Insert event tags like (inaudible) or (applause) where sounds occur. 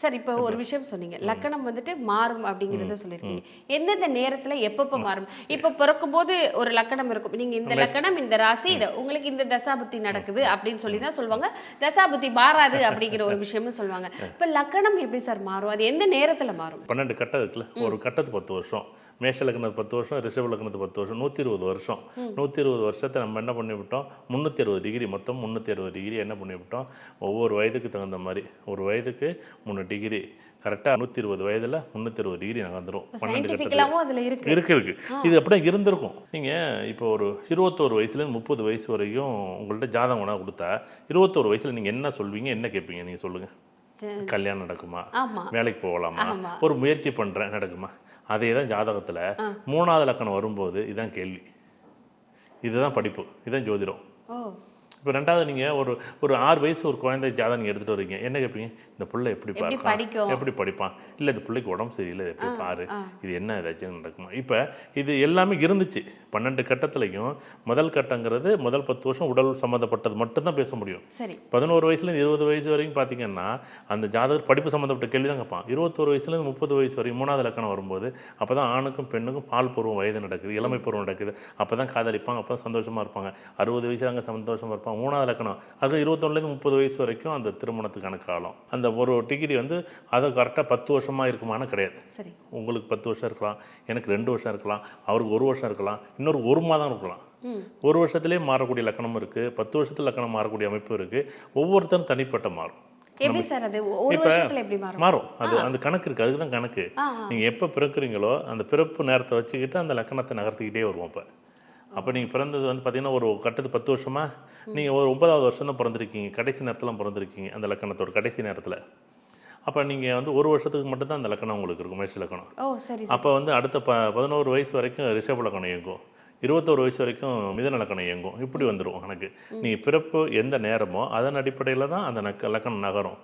Sir இப்போ ஒரு விஷயம் சொன்னீங்க. லக்கணம் வந்துட்டு மாறும் அப்படிங்கிறத சொல்லியிருக்கீங்க. எந்தெந்த நேரத்துல எப்பப்போ மாறும்? இப்போ பிறக்கும் போது ஒரு லக்கணம் இருக்கும். நீங்க இந்த லக்கணம் இந்த ராசி இது உங்களுக்கு இந்த தசாபுத்தி நடக்குது அப்படின்னு சொல்லி தான் சொல்லுவாங்க. தசாபுத்தி மாறாது அப்படிங்கிற ஒரு (laughs) விஷயமும் சொல்லுவாங்க. இப்போ லக்கணம் எப்படி சார் மாறும்? அது எந்த நேரத்துல மாறும்? பன்னெண்டு கட்டம் இருக்குல்ல ஒரு கட்டத்து பத்து வருஷம். மேஷ லக்னத்து பத்து வருஷம் ரிஷப லக்னத்து பத்து வருஷம் நூற்றி இருபது வருஷம். நூற்றி இருபது வருஷத்தை நம்ம என்ன பண்ணிவிட்டோம்? முந்நூற்றி அறுபது டிகிரி மொத்தம் முந்நூற்றி அறுபது டிகிரி என்ன பண்ணிவிட்டோம்? ஒவ்வொரு வயதுக்கு தகுந்த மாதிரி. ஒரு வயதுக்கு மூணு டிகிரி கரெக்டாக நூற்றி இருபது வயதில் முந்நூற்றி அறுபது டிகிரி பன்னெண்டு கட்டத்தில். சயின்டிஃபிக்கலாவும் அதுல இருக்கு. இருக்கு இருக்கு. இது அப்படியே இருந்திருக்கும். நீங்கள் இப்போ ஒரு இருபத்தோரு வயசுலேருந்து முப்பது வயசு வரைக்கும் உங்கள்ட்ட ஜாதகம் வேணா கொடுத்தா இருபத்தோரு வயசில் நீங்கள் என்ன சொல்வீங்க? என்ன கேட்பீங்க? நீங்கள் சொல்லுங்கள். கல்யாணம் நடக்குமா? வேலைக்கு போகலாமா. ஒரு முயற்சி பண்ணுறேன் நடக்குமா? அதே தான் ஜாதகத்தில் மூணாவது லக்கணம் வரும்போது இதான் கேள்வி. இதுதான் படிப்பு இதுதான் ஜோதிடம். ஓ. இப்போ ரெண்டாவது நீங்கள் ஒரு ஒரு ஆறு வயசு ஒரு குழந்தை ஜாதகம் நீங்கள் எடுத்துகிட்டு வரீங்க. என்ன கேட்பீங்க? இந்த புள்ள எப்படி எப்படி பார்க்கலாம்? எப்படி படிப்பான்? இல்லை இந்த பிள்ளைக்கு உடம்பு சரியில்லை எப்படி பாரு. இது என்ன ஏதாச்சும் நடக்குமா? இப்போ இது எல்லாமே இருந்துச்சு. பன்னெண்டு கட்டத்துலையும் முதல் கட்டங்கிறது முதல் பத்து வருஷம் உடல் சம்மந்தப்பட்டது மட்டும்தான் பேச முடியும். சரி. பதினோரு வயசுலேருந்து இருபது வயசு வரைக்கும் பார்த்தீங்கன்னா அந்த ஜாதகர் படிப்பு சம்மந்தப்பட்ட கேள்வி தான் கேட்பான். இருபத்தோரு வயசுலேருந்து முப்பது வயசு வரைக்கும் மூணாவது லக்கணம் வரும்போது அப்போ தான் ஆணுக்கும் பெண்ணுக்கும் பால் பருவம் வயது நடக்குது இளமை பருவம் நடக்குது. அப்போ தான் காதலிப்பாங்க அப்போ தான் சந்தோஷமாக இருப்பாங்க. அறுபது வயசு அங்கே சந்தோஷமாக இருப்பாங்க மூணாவது லக்கணம் அது இருபத்தொன்னுலேருந்து முப்பது வயசு வரைக்கும் அந்த திருமணத்துக்கான காலம். அந்த ஒரு டிகிரி வந்து அது கரெக்டாக பத்து வருஷமாக இருக்குமானா கிடையாது. சரி. உங்களுக்கு பத்து வருஷம் இருக்கலாம் எனக்கு ரெண்டு வருஷம் இருக்கலாம் அவருக்கு ஒரு வருஷம் இருக்கலாம் இன்னொரு ஒரு மாதம் இருக்கலாம். ஒரு வருஷத்துலேயே மாறக்கூடிய லக்கணம் இருக்குது பத்து வருஷத்துல லக்கணம் மாறக்கூடிய அமைப்பு இருக்குது ஒவ்வொருத்தரும் தனிப்பட்ட மாறும். எப்படி சார் அது? ஒரு இப்ப வருஷத்துல எப்படி மாறும்? மாறும். அது அந்த கணக்கு இருக்குது அதுக்கு தான் கணக்கு. நீங்கள் எப்போ பிறக்குறீங்களோ அந்த பிறப்பு நேரத்தை வச்சுக்கிட்டு அந்த லக்கணத்தை நகர்த்திக்கிட்டே வருவோம் இப்போ. அப்போ நீங்கள் பிறந்தது வந்து பார்த்தீங்கன்னா ஒரு கட்டத்து பத்து வருஷமா? நீங்கள் ஒரு ஒன்பதாவது வருஷம் தான் பிறந்திருக்கீங்க. கடைசி நேரத்தில் பிறந்திருக்கீங்க அந்த லக்கணத்தோட கடைசி நேரத்தில். அப்போ நீங்கள் வந்து ஒரு வருஷத்துக்கு மட்டும்தான் அந்த லக்கணம் உங்களுக்கு இருக்கும் மேஷ லக்கணம். ஓ சரி சரி. அப்போ வந்து அடுத்த ப பதினோரு வயசு வரைக்கும் ரிஷப லக்கணம் இயங்கும். இருபத்தோரு வயசு வரைக்கும் மிதன லக்கணம் இயங்கும். இப்படி வந்துடும் கணக்கு நீங்கள் பிறப்பு எந்த நேரமோ அதன் அடிப்படையில் தான் அந்த நக்க லக்கணம் நகரும்.